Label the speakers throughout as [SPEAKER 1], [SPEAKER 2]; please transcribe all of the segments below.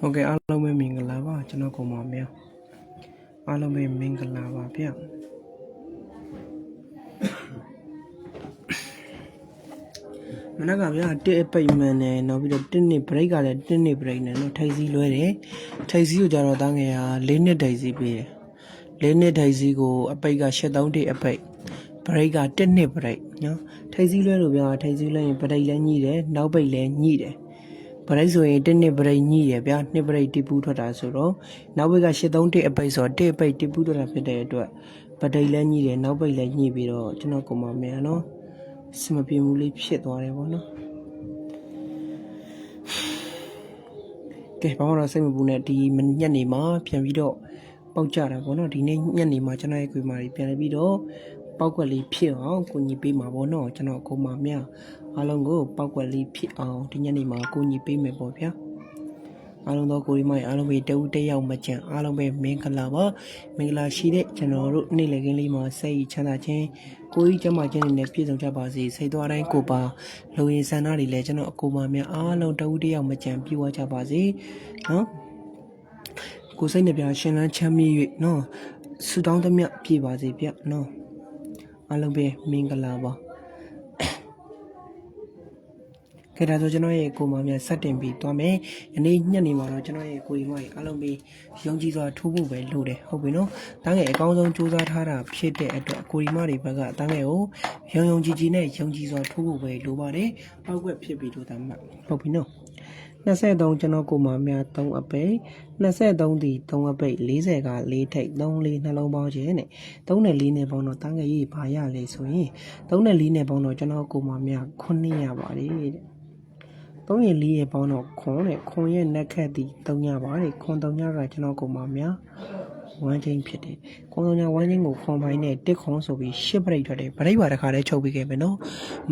[SPEAKER 1] ဟုတ်ကဲ့အားလုံးပဲမင်္ဂလာပါကျွန်တော်ကိုမောင်မြောင်အားလုံးပဲမင်္ဂလာပါဗျမနက်ကဗျာတစ်အပိတ်မှန်နဲ့နောက်ပြီးတော့တစ်နှစ် break ကလည်းတစ်နှစ် break နဲ့နော်ထိုက်စီလွဲတယ်ထိုက်စီကိုကြတော့တန်းငယ်ဟာ၄နှစ်ထိုက်စီပေးတယ်၄နှစ်ထိုက်စီကိုအပိတ်က73တိအပိတ် break ကတစ်နှစ် break နော်ထိုက်စီလွဲလို့ဗျာထိုက်စီလွဲရင် break လည်းညှိတယ်နောက်ပိတ်လည်းညှိတယ် ဗရိတ်ဆိုရင်တစ်နှစ်ဗရိတ်ညှိရဗျာနှစ်ဗရိတ်တိပူးထွက်တာဆိုတော့နောက်ဘက်က83အပိတ်ဆိုတော့တစ်အပိတ်တိပူးထွက်တာဖြစ်တဲ့အတွက်ဗရိတ်လည်းညှိတယ်နောက်ပိတ်လည်းညှိပြီးတော့ကျွန်တော်ကိုမမြန်နော်စမပြေမှုလေးဖြစ်သွားတယ်ပေါ့နော်ကဲဘာမှတော့စိတ်မပူနဲ့ဒီညက်နေမှာပြန်ပြီးတော့ပေါက်ကြတာပေါ့နော်ဒီနေ့ညက်နေမှာကျွန်တော်ရဲ့ခွေမာကြီးပြန်ပြီးတော့ ပေါက်ကွက်လေးဖြစ်အောင်ကိုညီပေးမှာပေါ့နော်ကျွန်တော်ကိုမမြန်အားလုံးကိုပေါက်ကွက်လေးဖြစ်အောင်ဒီညနေမှာကိုညီပေးမယ်ပေါ့ဗျာအားလုံးသောကိုရီမိုင်အားလုံးပဲတဦးတစ်ယောက်မကြံအားလုံးပဲမင်္ဂလာပါမင်္ဂလာရှိတဲ့ကျွန်တော်တို့နေ့လည်ခင်းလေးမှာစိတ်ချမ်းသာခြင်းကိုကြီးကျမ်းမာခြင်းတွေနဲ့ပြည့်စုံကြပါစေစိတ်သွားတိုင်းကိုပါလူရင်ဆန္ဒတွေလည်းကျွန်တော်အကိုမများအားလုံးတဦးတစ်ယောက်မကြံပြည့်ဝကြပါစေနော်ကိုယ်စိတ်နှပြရှင်လန်းချမ်းမြေ့၍နော်ဆူတောင်းသမျှပြည့်ပါစေဗျနော် အားလုံးပဲမင်္ဂလာပါကဲဒါဆိုကျွန်တော်ရဲ့ကိုမများစတင်ပြီးသွားမယ်။ယနေ့ညနေမှာတော့ကျွန်တော်ရဲ့ကိုကြီးမကြီးအားလုံးပဲယုံကြည်စွာထိုးဖို့ပဲလုပ်တယ်ဟုတ်ပြီနော်။တန်းငယ်အကောင်းဆုံးစူးစမ်းထားတာဖြစ်တဲ့အတွက်ကိုကြီးမတွေဘက်ကတန်းငယ်ကိုယုံယုံကြည်ကြည်နဲ့ယုံကြည်စွာထိုးဖို့ပဲလိုပါတယ်။ပောက်ကွက်ဖြစ်ပြီးတော့တမ်းမှဟုတ်ပြီနော်။23ကျွန်တော်ကိုမများ3အပိတ်23ဒီ3အပိတ်40က4ထိပ်3လေးနှလုံးပေါင်းခြင်းနဲ့3နဲ့4နဲ့ပေါင်းတော့တန်းငယ်ကြီးဘာရလဲဆိုရင်3နဲ့4နဲ့ပေါင်းတော့ကျွန်တော်ကိုမများ9ရပါတယ်တဲ့3ရက်4ရက်ပေါင်းတော့ခွန်တဲ့ခွန်ရဲ့နက်ခတ်သည်3ညပါတဲ့ခွန်3ညကကျွန်တော်ကိုမများ ဝမ်းချင်းဖြစ်တယ်ခွန်3ညဝမ်းချင်းကိုခွန်ပိုင်းနဲ့တစ်ခွန်ဆိုပြီးရှစ်ပရိတ်ထွက်တယ်ပရိတ်ပါတစ်ခါတည်းချုပ်ပြီးခဲ့မယ်နော်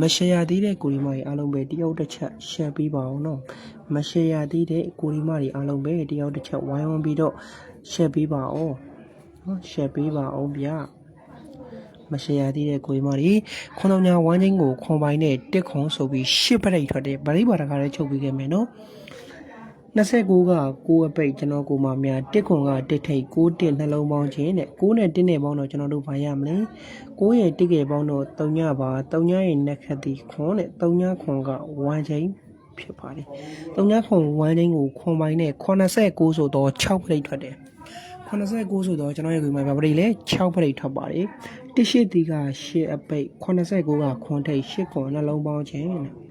[SPEAKER 1] မရှယ်ရသေးတဲ့ကိုရီမကြီးအားလုံးပဲတယောက်တစ်ချက်ရှယ်ပြီးပါအောင်နော်မရှယ်ရသေးတဲ့ကိုရီမကြီးအားလုံးပဲတယောက်တစ်ချက်ဝိုင်းဝန်းပြီးတော့ရှယ်ပြီးပါအောင်နော်ရှယ်ပြီးပါအောင်ဗျာမရှယ်ရသေးတဲ့ကိုယ်မကြီးခွန်တော်ညာဝမ်းချင်းကိုခွန်ပိုင်းနဲ့တစ်ခွန်ဆိုပြီးရှစ်ပရိတ်ထွက်တယ်ဗရိတ်ပါတခါလေးချုပ်ပြီးခဲ့မယ်နော် 29က6အပိတ်ကျွန်တော်ကိုမများတစ်ခွန်ကတစ်ထိတ်6တစ်နှလုံးပေါင်းခြင်းနဲ့6နဲ့1နဲ့ပေါင်းတော့ကျွန်တော်တို့ဘာရမလဲ6ရဲ့တစ်ကယ်ပေါင်းတော့3ညပါ3ညရဲ့နက်ခတ်တီခွန်နဲ့3ညခွန်ကဝမ်းချင်းဖြစ်ပါတယ်3ညခွန်ဝမ်းချင်းကိုခွန်ပိုင်းနဲ့89ဆိုတော့6ပရိတ်ထွက်တယ်89ဆိုတော့ကျွန်တော်ရဲ့ဒီမှာဗပရိတ်လဲ6ပရိတ်ထွက်ပါတယ်တစ်ရှိတီက8အပိတ်89ကခွန်ထိတ်8ခွန်နှလုံးပေါင်းခြင်းနဲ့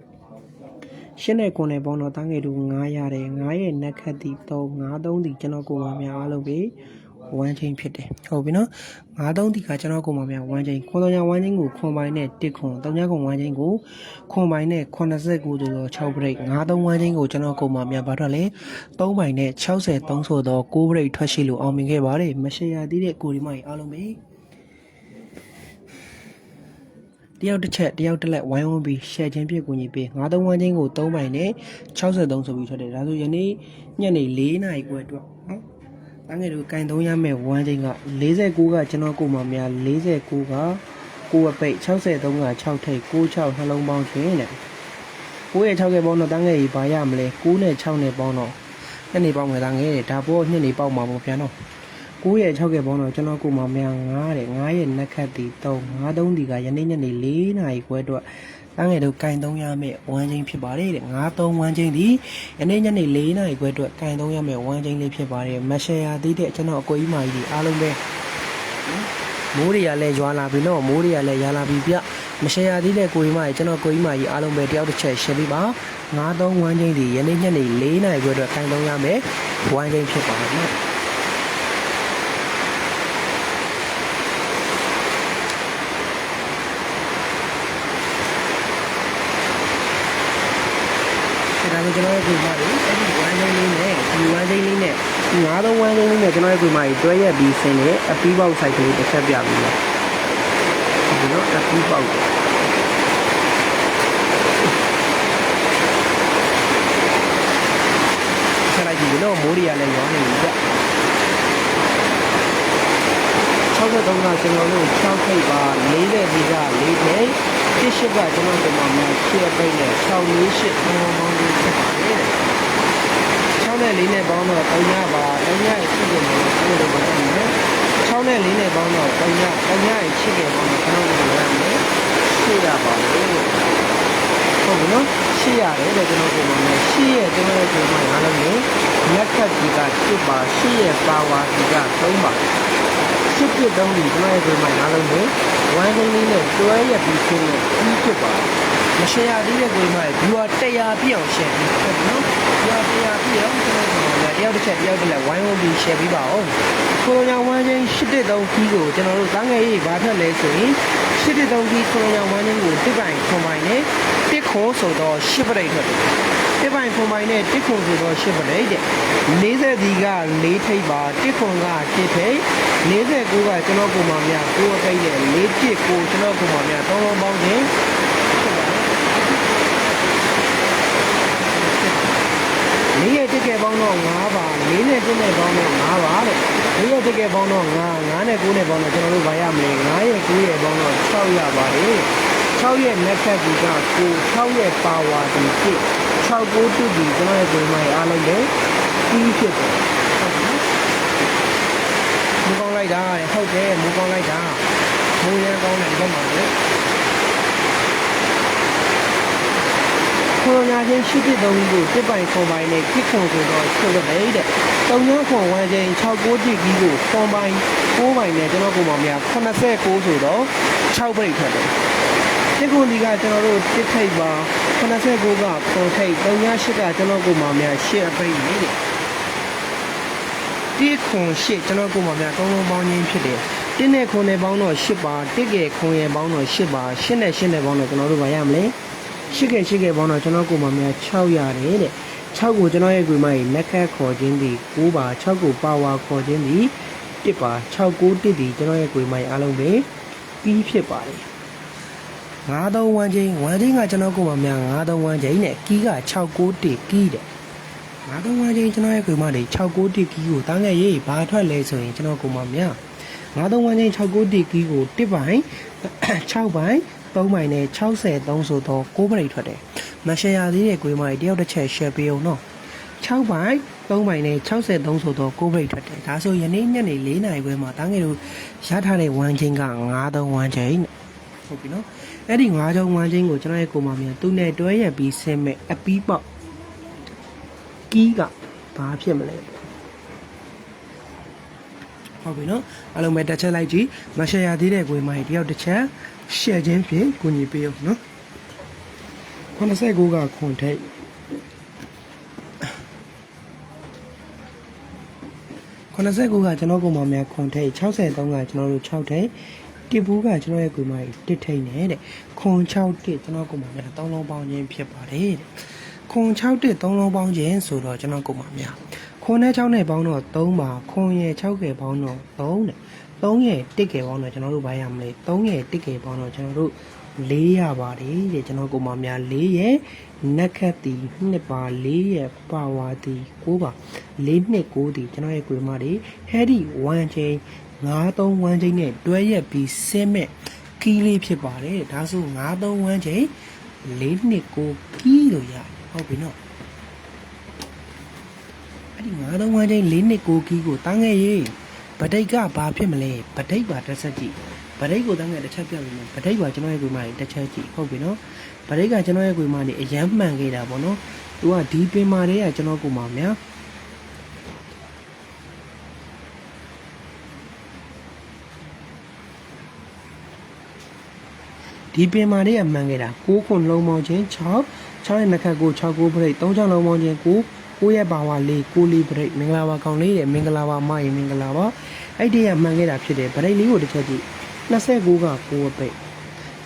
[SPEAKER 1] ရှင်းတဲ့ခွန်နဲ့ပေါင်းတော့တန်းငယ်တူ9ရတယ်9ရဲ့နက်ခတ်တီ3 9 3တီကျွန်တော်ကိုပါများအားလုံးပဲဝမ်းချင်းဖြစ်တယ်ဟုတ်ပြီနော်9 3တီကကျွန်တော်ကိုပါများဝမ်းချင်းခွန်တော်ညာဝမ်းချင်းကိုခွန်ပိုင်းနဲ့တစ်ခွန်3ညခွန်ဝမ်းချင်းကိုခွန်ပိုင်းနဲ့89ဆိုတော့6ပရိတ်9 3ဝမ်းချင်းကိုကျွန်တော်ကိုပါများဘာတော့လဲ3ပိုင်းနဲ့63ဆိုတော့6ပရိတ်ထွက်ရှိလို့အောင်မြင်ခဲ့ပါတယ်မရှယ်ရသေးတဲ့ကိုဒီမကြီးအားလုံးပဲ တယောက်တစ်ချက်တယောက်တစ်လက်ဝိုင်းဝန်းပြီးရှယ်ချင်းပြည့်ကိုညီပေး9 3ဝမ်းချင်းကို3ပိုင်းနဲ့63ဆိုပြီးထွက်တယ်ဒါဆိုယနေ့ညနေ4နာရီခွဲအတွက်နော်တန်းငယ်တို့ကင်သုံးရမယ့်ဝမ်းချင်းက49ကကျွန်တော်ကိုမှများ49က9အပိတ်63က6ထိပ်96နှလုံးပေါင်းခြင်းနဲ့9ရဲ့6ရဲ့ပေါင်းတော့တန်းငယ်ကြီးဘာရမလဲ9နဲ့6နဲ့ပေါင်းတော့နှစ်နေပေါင်းမယ်တန်းငယ်တယ်ဒါပေါ်နှစ်နေပေါက်မှာပေါ့ဗျာနော် 9ရဲ့6ရဲ့ပေါင်းတော့ကျွန်တော်ကိုမှများ9တဲ့9ရဲ့နက်ခတ်တီ3 9 3ဒီကယနေ့ညနေ4နာရီခွဲအတွက်တန်းငယ်တို့ကင်သုံးရမယ့်ဝမ်းချင်းဖြစ်ပါတယ်တဲ့9 3ဝမ်းချင်းဒီယနေ့ညနေ4နာရီခွဲအတွက်ကင်သုံးရမယ့်ဝမ်းချင်းလေးဖြစ်ပါတယ်မရှယ်ယာသေးတဲ့ကျွန်တော်အကိုကြီးမကြီးဒီအားလုံးပဲမိုးတွေကလည်းရွာလာပြီနော်မိုးတွေကလည်းရွာလာပြီပြမရှယ်ရသေးတဲ့ကိုကြီးမကြီးကျွန်တော်ကိုကြီးမကြီးအားလုံးပဲတယောက်တစ်ချက်ရှယ်ပြီးပါ93ဝမ်းချင်းဒီယနေ့ညနေ4နာရီခွဲအတွက်ခိုင်သုံးရမယ်ဝမ်းချင်းဖြစ်ပါပြီဒါ ကကျွန်တော်ရဲ့ကိုကြီးမကြီးအဲ့ဒီဝမ်းချင်းလေးနဲ့ဒီဝမ်းချင်းလေးနဲ့ဒီ93ဝမ်းချင်းလေးနဲ့ကျွန်တော်ရဲ့ကိုကြီးမကြီးတွဲရက်ပြီးဆင်းနေအပီးပေါက်ဆိုင်ကလေးတစ်ချက်ပြပြီးတော့ဒီတော့အပီးပေါက်တယ်ဆက်လိုက်ကြည့်လို့မိုးတွေကလည်းရောနေပြီကြ63ကကျွန်တော်တို့6ထိပ်ပါ40ဒီက4 ထိပ်78ကကျွန်တော်တို့မှာများ6ပိတ်နဲ့648ပေါင်းပေါင်းလေးဖြစ်ပါတယ်6နဲ့4နဲ့ပေါင်းတော့3ညပါ3ညရဲ့ချစ်ကြမယ်လို့ပြောလို့ရတယ်6နဲ့4နဲ့ပေါင်းတော့3ည3ညရဲ့ချစ်ကြမယ်လို့ကျွန်တော်တို့ပြောရမယ်ရှေ့ရပါလို့ဟုတ်ပြီနော်ရှေ့ရတယ်တဲ့ကျွန်တော်ပြောမှာရှေ့ရဲ့ကျွန်တော်တို့ပြောမှာအားလုံးကိုလက်ခတ်ဒီက1ပါရှေ့ရဲ့ပါဝါဒီက3ပါရှစ်ပြစ်တုံးကြီးကျွန်တော်ရဲ့ပြောမှာအားလုံးကို ဝမ်းလုံးလေးနဲ့တွဲရပြီးရှင်းလို့ပြီးဖြစ်ပါမရှယ်ရသေးတဲ့ကိုယ်မှာ viewer 100ပြည့်အောင် share ပြီးဟုတ်ပြီနော် viewer 100ပြည့်အောင်ကျွန်တော်တို့ကတယောက်တစ်ချက်တယောက်တစ်လက်ဝိုင်းဝန်းပြီး share ပေးပါဦးကိုလိုညာဝမ်းချင်း813ခီးကိုကျွန်တော်တို့တန်းငယ်ရေးဘာထွက်လဲဆိုရင်813ခီးကိုလိုညာဝမ်းချင်းကိုတစ်ပိုင်ခွန်ပိုင်နဲ့တစ်ခွန်ဆိုတော့10ပရိတ်ထွက်တယ် တစ်ပိုင်ခွန်ပိုင်နဲ့တစ်ခွန်ဆိုတော့10ပရိတ်တဲ့40ဒီက4ထိပ်ပါတစ်ခွန်က1ထိပ်49ကကျွန်တော်ပုံမှန်များ9အထိပ်နဲ့4ပြစ်ကိုကျွန်တော်ပုံမှန်များ3လုံးပေါင်းခြင်းဖြစ်ပါတယ်လေးရဲ့တကယ်ပေါင်းတော့9ပါလေးနဲ့တစ်နဲ့ပေါင်းတော့9ပါတဲ့လေးရဲ့တကယ်ပေါင်းတော့9 9နဲ့9နဲ့ပေါင်းတော့ကျွန်တော်တို့ဗာရမလဲ9ရဲ့9ရဲ့ပေါင်းတော့6ရပါတယ်6ရဲ့လက်ခတ်ဒီကကို6ရဲ့ပါဝါဒီဖြစ် 6 9တူဒီကျွန်တော်ရဲ့ဂိမ်းမိုင်အားလုံးလည်းပြီးဖြစ်တယ်ဟုတ်ကဲ့မူကောင်းလိုက်တာတဲ့ဟုတ်တယ်မူကောင်းလိုက်တာမူရန်ကောင်းတယ်ဒီဘက်မှာလေခေါ်ညာချင်းရှိတဲ့သုံးကိုတစ်ပိုင်ခွန်ပိုင်နဲ့ကိခွန်ဆိုတော့ချုပ်တဲ့တဲ့တုံညခွန်ဝမ်းချင်း6 9တိကြီးကိုခွန်ပိုင်9ပိုင်နဲ့ကျွန်တော်ကိုမောင်များ89ဆိုတော့6ပြိတ်ထွက်တယ်တစ်ခွန်ဒီကကျွန်တော်တို့တစ်ထိပ်ပါ 89ကခွန်ထိပ်တုံည8ကကျွန်တော်ကိုမောင်များ8အပြိတ်နေတဲ့တိခွန်ရှစ်ကျွန်တော်ကိုမှများသုံးလုံးပေါင်းချင်းဖြစ်တယ်တင်းနဲ့ခွန်နဲ့ပေါင်းတော့ရှစ်ပါတစ်ကဲခွန်ရဲ့ပေါင်းတော့ရှစ်ပါရှစ်နဲ့ရှစ်နဲ့ပေါင်းတော့ကျွန်တော်တို့ဗာရမလဲရှစ်ကဲရှစ်ကဲပေါင်းတော့ကျွန်တော်ကိုမှများ6ရတယ်တဲ့6ကိုကျွန်တော်ရဲ့ကွေမကြီးလက်ခတ်ခေါ်ခြင်းသည်9ပါ6ကိုပါဝါခေါ်ခြင်းသည်1ပါ6 9 1ဒီကျွန်တော်ရဲ့ကွေမကြီးအားလုံးပဲပြီးဖြစ်ပါတယ် ငါးသုံးဝမ်းချင်းဝမ်းချင်းကကျွန်တော်ကိုမှများငါးသုံးဝမ်းချင်းနဲ့ကီးက6 9 1ကီးတဲ့ငါတော့ငါချင်းကျွန်တော်ရဲ့ခွေမတွေ69တိကီကိုတားငယ်ရေးဘာထွက်လဲဆိုရင်ကျွန်တော်ကိုမများငါတော့ငါချင်း69တိကီကို1ပိုင်း6ပိုင်း3ပိုင်းနဲ့63ဆိုတော့6ပရိတ်ထွက်တယ်မရှယ်ရသေးတဲ့ခွေမတွေတယောက်တစ်ချက် share ပေးအောင်နော်6ပိုင်း3ပိုင်းနဲ့63ဆိုတော့6ပရိတ်ထွက်တယ်ဒါဆိုယနေ့ညနေ4နာရီခွဲမှာတားငယ်တို့ရထားတဲ့1ချင်းက9 3 1ချင်းဟုတ်ပြီနော် အဲ့ဒီ9ချောင်း1ချင်းကိုကျွန်တော်ရဲ့ကိုမများသူနဲ့တွဲရက်ပြီးဆင်းမဲ့အပီးပေါက်ကီးကဘာဖြစ်မလဲဟုတ်ပြီနော်အားလုံးပဲတစ်ချက်လိုက်ကြည့်မရှယ်ရသေးတဲ့ကိုမိုင်းတယောက်တစ်ချက်ရှယ်ခြင်းဖြင့်ကိုညီပေးအောင်နော်89ကခွန်ထိတ်89ကကျွန်တော်ကိုမများခွန်ထိတ်63ကကျွန်တော်တို့6ထိတ် တိပူးကကျွန်တော်ရဲ့ကိုမိုင်းတစ်ထိတ်နဲ့တဲ့ခွန်6တစ်ကျွန်တော်ကိုမများ3လုံးပေါင်းခြင်းဖြစ်ပါတယ်တဲ့ခွန်6တစ်3လုံးပေါင်းခြင်းဆိုတော့ကျွန်တော်ကိုမှများခွန်နဲ့6နဲ့ပေါင်းတော့3ပါခွန်ရဲ့6ကယ်ပေါင်းတော့3တဲ့3ရဲ့1ကယ်ပေါင်းတော့ကျွန်တော်တို့ဘာရမလဲ3ရဲ့1ကယ်ပေါင်းတော့ကျွန်တော်တို့4ရပါတယ်တဲ့ကျွန်တော်ကိုမှများ4ရဲ့နက်ခတ်တီ2ပါ4ရဲ့ပါဝါတီ9ပါ4နှစ်9တီကျွန်တော်ရဲ့ကိုမတွေဟဲဒီ1ချင်း 9 3 1ချင်းနဲ့တွဲရက်ပြီးဆင်းမဲ့ကီးလေးဖြစ်ပါတယ်ဒါဆို9 3 1ချင်း4နှစ်9ကီးလို့ရတယ်ဟုတ်ပြီနော်အဲ့ဒီငါးတော့ဝမ်းချင်း၄နှစ်ကိုကီးကိုတန်းခဲ့ရေးဗဒိတ်ကဘာဖြစ်မလဲဗဒိတ်ပါတစ်ဆက်ကြည့်ဗဒိတ်ကိုတန်းခဲ့တစ်ချက်ပြပြီမယ်ဗဒိတ်ပါကျွန်တော်ရဲ့ကွေမကြီးတစ်ချက်ကြည့်ဟုတ်ပြီနော်ဗဒိတ်ကကျွန်တော်ရဲ့ကွေမကြီးအရန်မှန်ခဲ့တာပေါ့နော်သူကဒီပင်မာတွေကကျွန်တော်ကိုမများ ဒီပင်မာတွေကမှန်ခဲ့တာ6ခုလုံးပေါင်းချင်း6 6ရဲ့နှစ်ခတ်ကို6ကိုပရိတ်3ချောင်းလုံးပေါင်းချင်း9 9ရဲ့ပါဝါ4 9လေးပရိတ်မင်္ဂလာပါကောင်းလေးတဲ့မင်္ဂလာပါမရင်မင်္ဂလာပါအဲ့ဒီကမှန်ခဲ့တာဖြစ်တယ်ပရိတ်လေးကိုတစ်ချက်ကြည့်29က9အပိတ်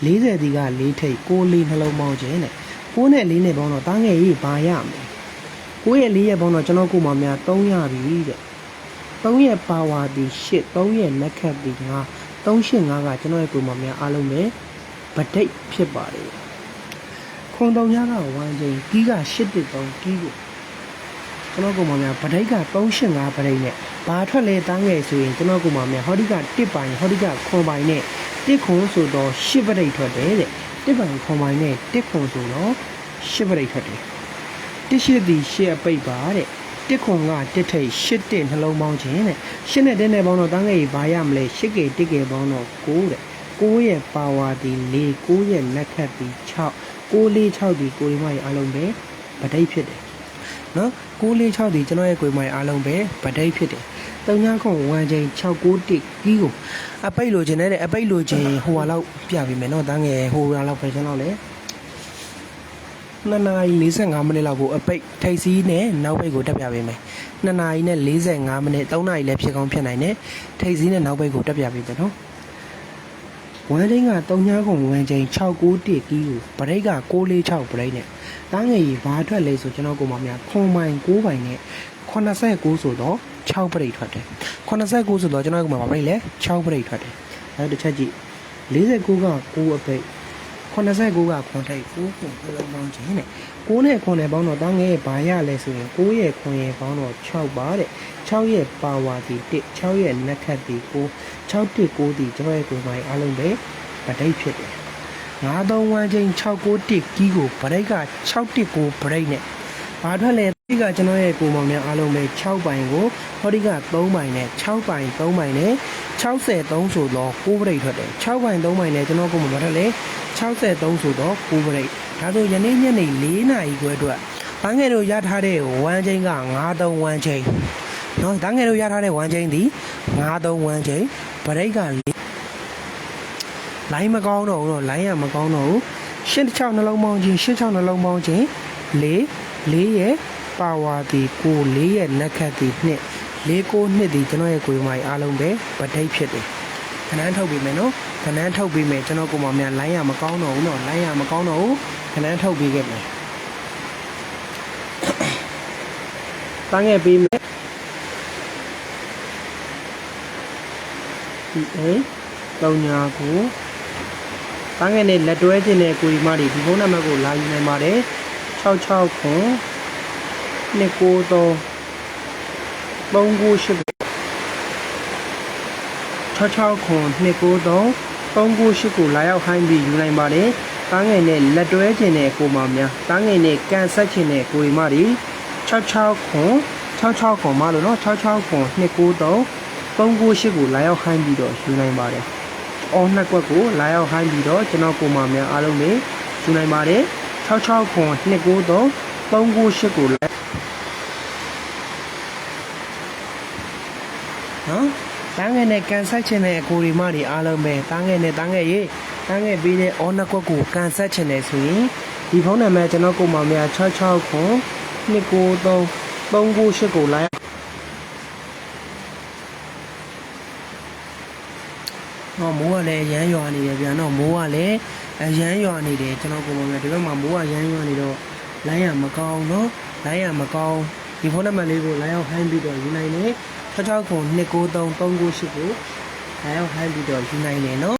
[SPEAKER 1] 40ဒီက4ထိပ်6လေးနှလုံးပေါင်းချင်းတဲ့9နဲ့4နဲ့ပေါင်းတော့တားငယ်ကြီးဘာရမလဲ9ရဲ့4ရဲ့ပေါင်းတော့ကျွန်တော်ကိုမှများ3ရပြီတဲ့3ရဲ့ပါဝါဒီ8 3ရဲ့လက်ခတ်ဒီ9 385ကကျွန်တော်ရဲ့ကိုမှများအားလုံးပဲ ဗဒိတ်ဖြစ်ပါတယ်ခွန်တုံရကဝမ်းချင်းကီးက813ကီးကိုကျွန်တော်ကမှများဗဒိတ်က385ဗဒိတ်နဲ့ဘာထွက်လဲတန်းငယ်ဆိုရင်ကျွန်တော်ကမှများဟောဒီက1ပိုင်ဟောဒီကခွန်ပိုင်နဲ့1ခွန်ဆိုတော့10ဗဒိတ်ထွက်တယ်တဲ့1ပိုင်ခွန်ပိုင်နဲ့1ခွန်ဆိုတော့10ဗဒိတ်ထွက်တယ်1ရှိသည်10အပိတ်ပါတဲ့1တစ်ခွန်ကတစ်ထိတ်ရှစ်တစ်နှလုံးပေါင်းခြင်းတဲ့ရှစ်နဲ့တစ်နဲ့ပေါင်းတော့တန်းငယ်ကြီးဘာရမလဲရှစ်ကေတစ်ကေပေါင်းတော့9တဲ့ 9ရဲ့ပါဝါဒီ4 9ရဲ့လက်ခတ်ဒီ6 9 4 6ဒီကိုရီမကြီးအားလုံးပဲဗဒိတ်ဖြစ်တယ်နော်9 4 6ဒီကျွန်တော်ရဲ့ကိုရီမကြီးအားလုံးပဲဗဒိတ်ဖြစ်တယ်တုံညာခွန်1ချိန်6 9တစ်ကြီးကိုအပိတ်လိုချင်တဲ့အပိတ်လိုချင်ဟိုဟာလောက်ပြပေးမယ်နော်တန်းငယ်ဟိုဟာလောက်ပဲကျွန်တော်လည်း2နာရီ45မိနစ်လောက်ကိုအပိတ်ထိတ်စီးနဲ့နောက်ပိတ်ကိုတက်ပြပေးမယ်2နာရီနဲ့45မိနစ်3နာရီလည်းဖြစ်ကောင်းဖြစ်နိုင်တယ်ထိတ်စီးနဲ့နောက်ပိတ်ကိုတက်ပြပေးမယ်နော် ဝမ်ချင်းက3ညာကုန်ဝမ်ချင်း691ကီကိုဗရိတ်က646ဗရိတ်နဲ့တန်းငယ်ကြီးဘာထွက်လဲဆိုကျွန်တော်ကိုမများခွန်မိုင်9ပိုင်နဲ့89ဆိုတော့6ဗရိတ်ထွက်တယ်89ဆိုတော့ကျွန်တော်ကမှဗရိတ်လဲ6ဗရိတ်ထွက်တယ်အဲတစ်ချက်ကြည့်49က9အပိတ် 89ကခွန်ထိတ်9ခွန်နှလုံးပေါင်းခြင်းတဲ့9နဲ့ခွန်နဲ့ပေါင်းတော့တန်းငယ်ဘာရလဲဆိုရင်9ရဲ့ခွန်ရဲ့ပေါင်းတော့6ပါတဲ့6ရဲ့ပါဝါတီ1 6ရဲ့နက်ခတ်တီ9 6တစ်9တီကျွန်တော်ရဲ့ကိုယ်ပိုင်အားလုံးပဲဗဒိတ်ဖြစ်တယ်931ချင်း691ကီးကိုဗဒိတ်က619ဗဒိတ်နဲ့ ဘာထွက်လဲဒီကကျွန်တော်ရဲ့ကိုယ်မောင်များအားလုံးပဲ6ပိုင်ကိုဟောဒီက3ပိုင်နဲ့6ပိုင်3ပိုင်နဲ့63ဆိုတော့9ဗဒိတ်ထွက်တယ်6ပိုင်3ပိုင်နဲ့ကျွန်တော်ကိုယ်မောင်ဘာထွက်လဲ63ဆိုတော့9ပရိတ်ဒါဆိုယနေ့ညနေ4နာရီခွဲအတွက်ဘန်းငယ်တို့ရထားတဲ့1ချိန်က93ချိန်နော်ဘန်းငယ်တို့ရထားတဲ့1ချိန်ဒီ93ချိန်ပရိတ်က4လိုင်းမကောင်းတော့ဘူးတော့လိုင်းရမကောင်းတော့ဘူးရှင်း6နှလုံးပေါင်းခြင်းရှင်း6နှလုံးပေါင်းခြင်း4 4ရဲ့ပါဝါဒီ9 4ရဲ့နက်ခတ်ဒီ2 4 9နှစ်ဒီကျွန်တော်ရဲ့ကိုယ်မိုင်အားလုံးပဲပဋိတ်ဖြစ်တယ်ခဏန်းထုတ်ပြီးမယ်နော်ခဏန်းထုတ်ပြီးမယ်ကျွန်တော်ကိုယ်မများလိုင်းရမကောင်းတော့ဘူးနော်လိုင်းရမကောင်းတော့ဘူးခဏန်းထုတ်ပြီးခဲ့မယ်တန်းငယ်ပြီးမယ်ဒီအေးတောင်ညာကိုတန်းငယ်နဲ့လက်တွဲခြင်းနဲ့ကိုဒီမတွေဒီဖုန်းနံပါတ်ကိုလာယူနိုင်ပါတယ် 66ခွန်293 398 66ခွန်293 398ကိုလာရောက်ဟိုင်းပြီးယူနိုင်ပါတယ်။တားငယ်နဲ့လက်တွဲခြင်းနဲ့ကိုမများတားငယ်နဲ့ကန်ဆက်ခြင်းနဲ့ကိုရီမတွေ66ခွန်66ခွန်မလို့နော်66ခွန်293 398ကိုလာရောက်ဟိုင်းပြီးတော့ယူနိုင်ပါတယ်။အော်နှစ်ကွက်ကိုလာရောက်ဟိုင်းပြီးတော့ကျွန်တော်ကိုမများအားလုံးတွေယူနိုင်ပါတယ်။ 66ခွန်293 398ကိုလာနော်တန်းငယ်နဲ့ကန်ဆက်ချင်တဲ့အကိုရီမတွေအားလုံးပဲတန်းငယ်နဲ့တန်းငယ်ရေးတန်းငယ်ပြီးတဲ့အော်နကွက်ကိုကန်ဆက်ချင်တယ်ဆိုရင်ဒီဖုန်းနံပါတ်ကျွန်တော်ကိုမောင်များ66ခွန်293 398ကိုလိုက် တော့မိုးကလည်းရမ်းရွာနေတယ်ဗျာနော်မိုးကလည်းအရမ်းရွာနေတယ်ကျွန်တော်ကိုမောင်များဒီဘက်မှာမိုးကရမ်းရွာနေတော့လိုင်းရမကောင်းနော်လိုင်းရမကောင်းဒီဖုန်းနံပါတ်လေးကိုလိုင်းအောင်ဟိုင်းပြီးတော့ယူနိုင်တယ်66ခု293 398ကိုလာရောက်ဟိုင်းပြီးတော့ယူနိုင်တယ်နော်